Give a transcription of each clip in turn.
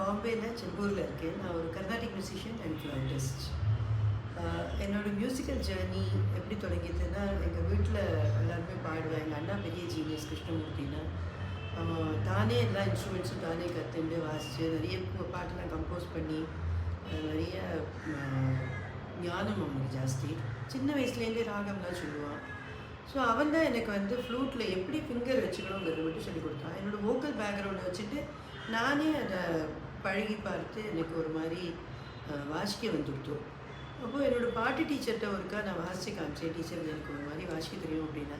பாம்பேயில் செம்பூரில் இருக்கேன் நான் ஒரு கர்நாடிக் மியூசிஷியன் அண்ட் ஃப்ளாட்டிஸ்ட் என்னோடய மியூசிக்கல் ஜேர்னி எப்படி தொடங்கியதுன்னா எங்கள் வீட்டில் எல்லாருமே பாடுவேன் எங்கள் அண்ணா பெரிய ஜீனியஸ் கிருஷ்ணமூர்த்தினா அவன் தானே எல்லா இன்ஸ்ட்ருமெண்ட்ஸும் தானே கற்றுண்டு வாசித்து நிறைய பாட்டெல்லாம் கம்போஸ் பண்ணி நிறைய ஞானம் அவனுக்கு ஜாஸ்தி. சின்ன வயசுலேருந்தே ராகம்லாம் சொல்லுவான். ஸோ அவன் தான் எனக்கு வந்து ஃப்ளூட்டில் எப்படி ஃபிங்கர் வச்சுக்கணுங்கிறத மட்டும் சொல்லி கொடுத்தான். என்னோடய வோக்கல் பேக்ரவுண்டை வச்சுட்டு நானே அதை பழகி பார்த்து எனக்கு ஒரு மாதிரி வாசிக்க வந்துடுத்து. அப்போது என்னோடய பாட்டு டீச்சர்கிட்ட ஒருக்கா நான் வாசிக்க காமிச்சேன் டீச்சர் எனக்கு ஒரு மாதிரி வாசிக்க தெரியும் அப்படின்னா.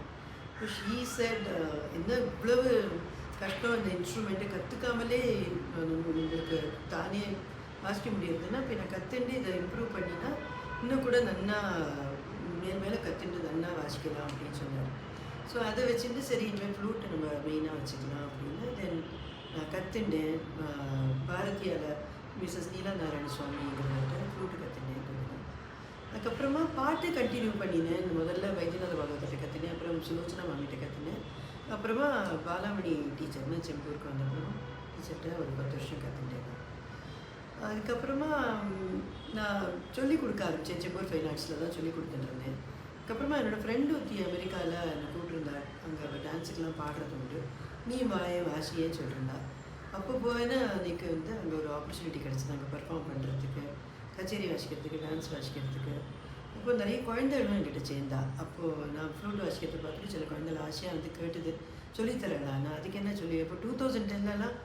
இப்போ ஷீ செட் என்ன இவ்வளவு கஷ்டம் அந்த இன்ஸ்ட்ருமெண்ட்டை கற்றுக்காமலே உங்களுக்கு தானே வாசிக்க முடியுதுன்னா இப்போ நான் கற்றுண்டு இதை இம்ப்ரூவ் பண்ணினா இன்னும் கூட நன்னா மேல் மேலே கற்றுண்டு நன்னா வாசிக்கலாம் அப்படின்னு சொன்னார். ஸோ அதை வச்சுட்டு சரி இனிமேல் ஃப்ளூட்டை நம்ம மெயினாக வச்சுக்கலாம் அப்படின்னு தென் കത്തിൻ്റെ கற்றுண்டேன் பாரதியால் மிஸ்ஸஸ் நீலா நாராயண சுவாமிங்கிறவர்கிட்ட ஃப்ளூட்டு கற்றுண்டேன் அதுக்கப்புறமா பாட்டு கண்டினியூ பண்ணினேன். முதல்ல வைத்தியநாத பாகவத்திட்ட கற்றுனேன் அப்புறம் சுலோச்சனா மாமிகிட்ட கற்றுனேன் அப்புறமா பாலாமணி டீச்சர்னு செம்பூருக்கு வந்தப்புறம் டீச்சர்கிட்ட ஒரு பத்து வருஷம் கற்றுட்டேன் அதுக்கப்புறமா நான் சொல்லிக் கொடுக்க ஆரம்பித்தேன் செம்பூர் ஃபைன் ஆர்ட்ஸில் தான் சொல்லிக் கொடுத்துட்டு அதுக்கப்புறமா என்னோடய ஃப்ரெண்டு ஒருத்தி அமெரிக்காவில் என்னை கூப்பிட்டுருந்தாள் அங்கே டான்ஸுக்கெலாம் பாடுறது உண்டு. நீ வாய வாசியேன்னு சொல்லிருந்தா அப்போ போயினா அன்றைக்கி வந்து அங்கே ஒரு ஆப்பர்ச்சுனிட்டி கிடச்சிது. அங்கே பர்ஃபார்ம் பண்ணுறதுக்கு கச்சேரி வாசிக்கிறதுக்கு டான்ஸ் வாசிக்கிறதுக்கு. இப்போ நிறைய குழந்தைகளும் என்கிட்ட சேர்ந்தா. அப்போது நான் ஃப்ளூட் வாசிக்கிறத பார்த்துட்டு சில குழந்தைகள் ஆசையாக வந்து கேட்டுது. சொல்லித்தரேன்டா நான் அதுக்கு என்ன சொல்லி இப்போ two thousand டென்லலாம்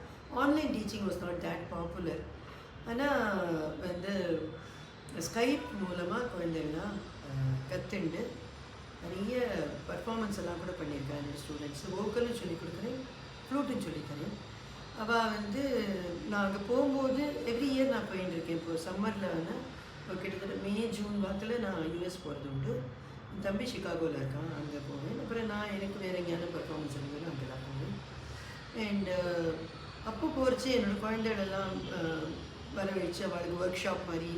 online teaching was not that popular ஆனால் வந்து ஸ்கைப் மூலமாக குழந்தைகள்லாம் கற்றுண்டு நிறைய பர்ஃபார்மன்ஸ் எல்லாம் கூட பண்ணியிருக்கேன் ஸ்டூடெண்ட்ஸ் வோக்கலும் சொல்லிக் கொடுக்குறேன் ஃப்ளூட்டும் சொல்லித்தரேன் அவள் வந்து நான் அங்கே போகும்போது எவ்ரி இயர் நான் போயின்னு இருக்கேன். இப்போ சம்மரில் வந்து இப்போ கிட்டத்தட்ட மே ஜூன் வாக்கில் நான் யூஎஸ் போகிறது உண்டு. தம்பி சிகாகோவில் இருக்கான் அங்கே போவேன். அப்புறம் நான் எனக்கு வேறு எங்கேயான பர்ஃபார்மன்ஸ் இருந்தாலும் அங்கே தான் போவேன். அண்டு அப்போ போகிறச்சு என்னோடய குழந்தைகளெல்லாம் அஹ், வரவழைச்சு அவளுக்கு ஒர்க் ஷாப் மாதிரி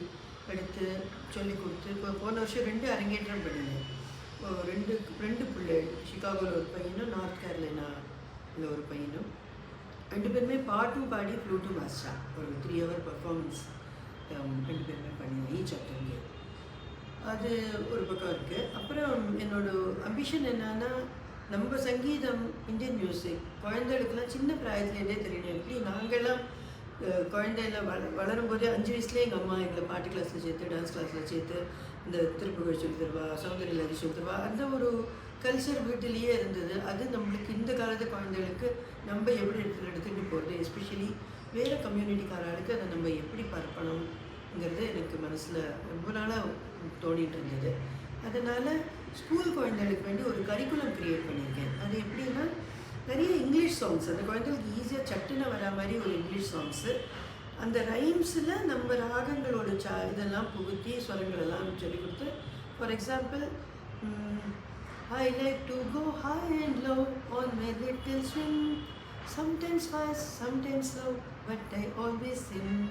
எடுத்து சொல்லி கொடுத்து இப்போ போன வருஷம் ரெண்டு அரங்கேற்றம் பண்ணினேன் ரெண்டு ரெண்டு பிள்ளை சிகாகோவில் ஒரு பையனும் நார்த் கேரளினாவில் ஒரு பையனும். ரெண்டு பேருமே பாட்டும் பாடி ஃப்ளூட்டும் வாசிச்சா. ஒரு த்ரீ ஹவர் பர்ஃபார்மன்ஸ் ரெண்டு பேருமே பண்ணினேன் ஈச் e ஆஃப்டர்ங்கே அது ஒரு பக்கம் இருக்குது அப்புறம் என்னோட அம்பிஷன் என்னன்னா நம்ம சங்கீதம் இந்தியன் மியூசிக் குழந்தைகளுக்குலாம் சின்ன பிராயத்துலேருந்தே தெரியணும். எப்படி நாங்கள்லாம் அஹ், குழந்தையில வள வளரும்போதே அஞ்சு வயசுலேயே எங்கள் அம்மா எங்களை பாட்டு கிளாஸில் சேர்த்து டான்ஸ் கிளாஸில் சேர்த்து இந்த திருப்புகழ் சொல்லி தருவா சௌந்தர்யலதி சொல்லி தருவா அந்த ஒரு கல்ச்சர் வீட்டிலேயே இருந்தது. அது நம்மளுக்கு இந்த காலத்து குழந்தைகளுக்கு நம்ம எப்படி எடுத்து எடுத்துகிட்டு போகிறது எஸ்பெஷலி வேறு கம்யூனிட்டிக்காரர்களுக்கு அதை நம்ம எப்படி பரப்பணுங்கிறது எனக்கு மனசில் ரொம்ப நாளாக தோணிகிட்டு இருந்தது. அதனால் ஸ்கூல் குழந்தைகளுக்கு வேண்டி ஒரு கரிக்குலம் க்ரியேட் பண்ணியிருக்கேன். அது எப்படின்னா நிறைய இங்கிலீஷ் சாங்ஸ் அந்த குழந்தைகளுக்கு ஈஸியாக சட்டுன்னு வரா மாதிரி ஒரு இங்கிலீஷ் சாங்ஸு அந்த ரைம்ஸில் நம்ம ராகங்களோட சா இதெல்லாம் புகுத்தி ஸ்வரங்கள் எல்லாம் சொல்லி கொடுத்து for example I like to go high and low on my little swing. Sometimes fast, sometimes slow, but I always sing.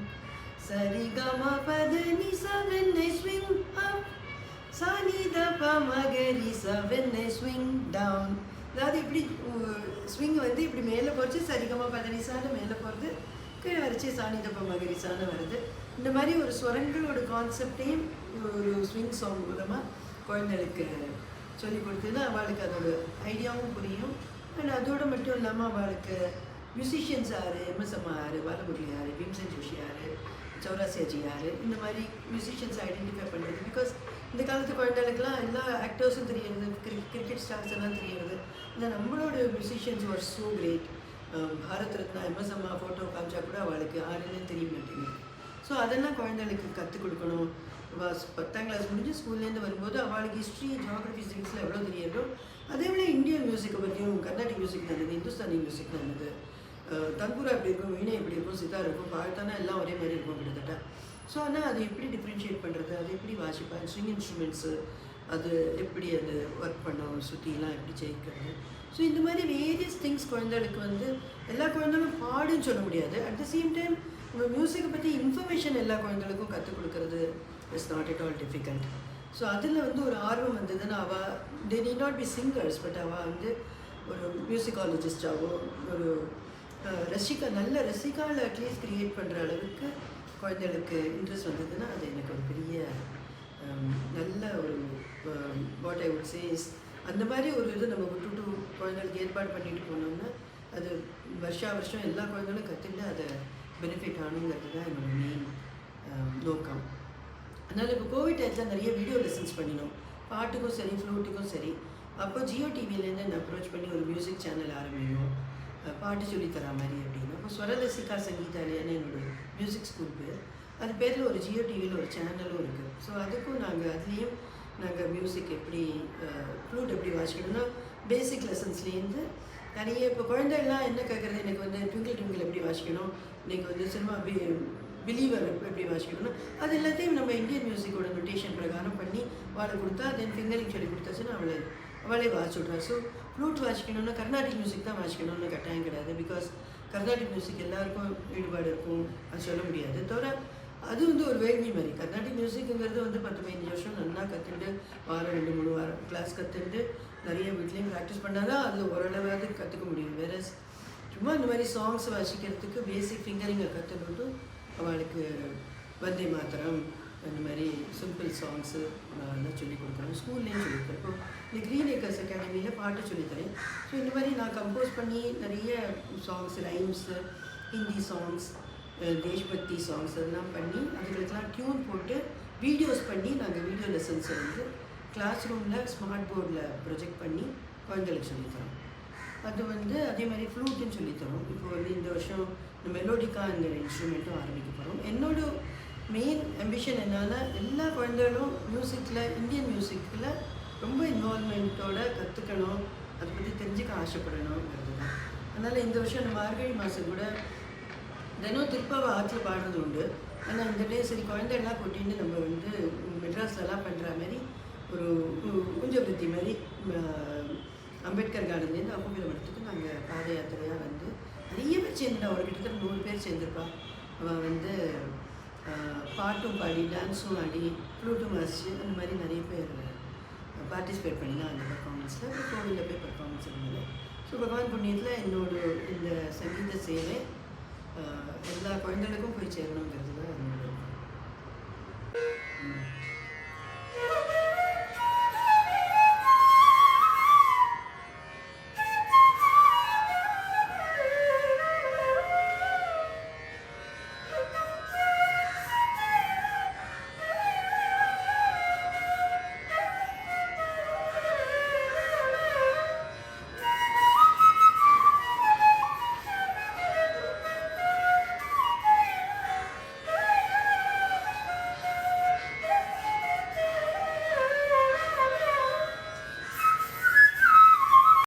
Sarigama padani sa when I swing up. Sani da pa sa when I swing down. அதாவது இப்படி swing வந்து இப்படி மேலே போச்சு சரிகமாக பதனிசான மேலே போகிறது கீழே வரைச்சி சாணிதப்ப மகரிசான வருது இந்த மாதிரி ஒரு ஸ்வரங்களோட கான்செப்டையும் ஒரு ஸ்விங் சாங் மூலமாக குழந்தைகளுக்கு சொல்லி கொடுத்தது. அவளுக்கு அதோட ஐடியாவும் புரியும். அண்ட் அதோடு மட்டும் இல்லாமல் அவளுக்கு மியூசிஷியன்ஸ் யார்? எம்எஸ்எம் யார்? பாலமுரளி யார்? பீம்சன் ஜோஷி யார்? சௌராசியாஜி யார்? இந்த மாதிரி மியூசிஷியன்ஸ் ஐடென்டிஃபை பண்ணுறது பிகாஸ் இந்த காலத்து குழந்தைகளுக்குலாம் எல்லா ஆக்டர்ஸும் தெரியுது கிரிக்கெட் ஸ்டார்ஸ் எல்லாம் தெரியுது இந்த நம்மளோட musicians are so great Bharat Ratna எம்எஸ்எம்மா photo காமிச்சா கூட அவளுக்கு யாருன்னு தெரிய மாட்டேங்குது. ஸோ அதெல்லாம் குழந்தைகளுக்கு கற்றுக் கொடுக்கணும். பத்தாம் கிளாஸ் முடிஞ்சு ஸ்கூல்லேருந்து வரும்போது அவளுக்கு ஹிஸ்ட்ரி ஜியாகிரஃபி சிக்ஸில் எவ்வளோ தெரியுதோ அதே போல் இந்தியன் மியூசிக்கை பற்றியும் கர்நாடிக் மியூசிக் நல்லது இந்துஸ்தானி மியூசிக் நல்லது அஹ் எப்படி இருக்கும் வீணை எப்படி இருக்கும் சித்தார் இருக்கும் பாழ்த்தானா எல்லாம் ஒரே மாதிரி இருக்கும் கிட்டத்தட்ட. ஸோ ஆனால் அது எப்படி டிஃப்ரென்ஷியேட் பண்ணுறது அது எப்படி வாசிப்பேன் ஸ்ட்ரிங் இன்ஸ்ட்ருமெண்ட்ஸு அது எப்படி அது ஒர்க் பண்ணும் சுற்றிலாம் எப்படி ஜெயிக்கிறது. ஸோ இந்த மாதிரி வேரியஸ் திங்ஸ் குழந்தைகளுக்கு வந்து எல்லா குழந்தைகளும் பாடுன்னு சொல்ல முடியாது. அட் த சேம் டைம் உங்கள் மியூசிக்கை பற்றி இன்ஃபர்மேஷன் எல்லா குழந்தைகளுக்கும் கற்றுக் கொடுக்கறது it's not it all difficult so அதில் வந்து ஒரு ஆர்வம் வந்ததுன்னா அவள் they need not be singers but அவள் வந்து ஒரு மியூசிக்காலஜிஸ்டாகவோ ஒரு ரசிகா நல்ல ரசிகாவில் அட்லீஸ்ட் க்ரியேட் பண்ணுற அளவுக்கு குழந்தைகளுக்கு இன்ட்ரெஸ்ட் வந்ததுன்னா அது எனக்கு ஒரு பெரிய நல்ல ஒரு வாட் ஐ வுட் சேஸ் அந்த மாதிரி ஒரு இது நம்ம விட்டுட்டு குழந்தைகளுக்கு ஏற்பாடு பண்ணிட்டு போனோம்னா அது வருஷா வருஷம் எல்லா குழந்தைகளும் கற்றுக்கிட்டு அதை பெனிஃபிட் ஆகணுங்கிறது தான் என்னோட மெயின் um, நோக்கம். அதனால் இப்போ கோவிட் டைத்தில் நிறைய வீடியோ லெசன்ஸ் பண்ணினோம். பாட்டுக்கும் சரி ஃப்ளூட்டுக்கும் சரி. அப்போ ஜியோ டிவிலேருந்து என்ன அப்ரோச் பண்ணி ஒரு மியூசிக் சேனல் ஆரம்பிக்கணும் பாட்டு சொல்லி தர மாதிரி அப்படின்னு. அப்போ ஸ்வரலசிகா சங்கீதாலயான்னு என்னோட மியூசிக் ஸ்கூல் பேர். அது பேரில் ஒரு ஜியோ டிவியில் ஒரு சேனலும் இருக்குது ஸோ அதுக்கும் நாங்கள் அதுலேயும் நாங்கள் மியூசிக் எப்படி ஃப்ளூட் எப்படி வாசிக்கணும்னா பேசிக் லெசன்ஸ்லேருந்து நிறைய இப்போ குழந்தைகள்லாம் என்ன கேட்குறது எனக்கு வந்து ட்விங்கிள் ட்விங்கிள் எப்படி வாசிக்கணும்? இன்னைக்கு வந்து சினிமா பிலீவர் எப்படி வாசிக்கணும்னா அது எல்லாத்தையும் நம்ம இந்தியன் மியூசிக்கோட நொட்டேஷன் பிரகாரம் பண்ணி அவளை கொடுத்தா தென் ஃபிங்கரிங் சொல்லி கொடுத்தாச்சுன்னா அவளை அவளே வாசிச்சுட்றா. ஸோ ஃப்ளூட் வாசிக்கணும்னா கர்நாடிக் மியூசிக் தான் வாசிக்கணும்னு கட்டாயம் கிடையாது. பிகாஸ் கர்நாடிக் மியூசிக் எல்லாருக்கும் ஈடுபாடு இருக்கும். அது சொல்ல முடியாது. தவிர அது வந்து ஒரு வேள்வி மாதிரி. கர்நாடிக் மியூசிக்குங்கிறது வந்து பத்து பதினஞ்சு வருஷம் நல்லா கற்றுட்டு வாரம் ரெண்டு மூணு வாரம் கிளாஸ் கற்றுட்டு நிறைய வீட்லேயும் ப்ராக்டிஸ் பண்ணால் தான் அதில் ஓரளவாவது கற்றுக்க முடியும். வேற சும்மா இந்த மாதிரி சாங்ஸ் வாசிக்கிறதுக்கு பேசிக் ஃபிங்கரிங்கை கற்றுக்கிட்டு அவளுக்கு வந்தே மாத்திரம் அந்த மாதிரி சிம்பிள் சாங்ஸு நான் சொல்லி கொடுக்குறேன் ஸ்கூல்லேயும் சொல்லி கொடுப்போம் இந்த க்ரீன் ஏக்கர்ஸ் அகாடமியில் பாட்டு சொல்லித்தரேன் ஸோ இந்த மாதிரி நான் கம்போஸ் பண்ணி நிறைய சாங்ஸ் ரைம்ஸு ஹிந்தி சாங்ஸ் தேஷ்பக்தி சாங்ஸ் அதெல்லாம் பண்ணி அதுகளுக்கெல்லாம் டியூன் போட்டு வீடியோஸ் பண்ணி நாங்கள் வீடியோ லெசன்ஸை வந்து கிளாஸ் ரூமில் ஸ்மார்ட் போர்டில் ப்ரொஜெக்ட் பண்ணி குழந்தைகளுக்கு சொல்லித்தரோம் அது வந்து அதே மாதிரி ஃப்ளூட்டுன்னு சொல்லித்தரோம் இப்போ வந்து இந்த வருஷம் இந்த மெலோடிக்காங்கிற இன்ஸ்ட்ருமெண்ட்டும் ஆரம்பிக்க போகிறோம் என்னோட மெயின் அம்பிஷன் என்னால் எல்லா குழந்தைகளும் மியூசிக்கில் இந்தியன் மியூசிக்கில் ரொம்ப இன்வால்மெண்ட்டோட கற்றுக்கணும் அதை பற்றி தெரிஞ்சுக்க ஆசைப்படணுங்கிறது தான் அதனால் இந்த வருஷம் இந்த மார்கழி மாதம் கூட தினம் திருப்பாவை ஆற்றுல பாடுறது உண்டு. ஆனால் இந்த டே சரி குழந்தைகள்லாம் கூட்டிட்டு நம்ம வந்து மெட்ராஸ்லலாம் பண்ணுற மாதிரி ஒரு குஞ்சவருத்தி மாதிரி அம்பேத்கர் கார்டன்லேருந்து அப்புகிற மடத்துக்கு நாங்கள் பாத யாத்திரையாக வந்து நிறைய பேர் சேர்ந்துட்டா ஒரு கிட்டத்தட்ட நூறு பேர் சேர்ந்துருப்பா. அவள் வந்து பாட்டும் பாடி டான்ஸும் ஆடி ஃப்ளூட்டும் வாசிச்சு அந்த மாதிரி நிறைய பேர் பார்ட்டிசிபேட் பண்ணி அந்த பர்ஃபார்மன்ஸில் கோவிலில் போய் பர்ஃபார்மன்ஸ் இருந்தது. ஸோ பகவான் புண்ணியத்தில் என்னோட இந்த சங்கீத சேவை எல்லா குழந்தைகளுக்கும் போய் சேரணுங்கிறது தான்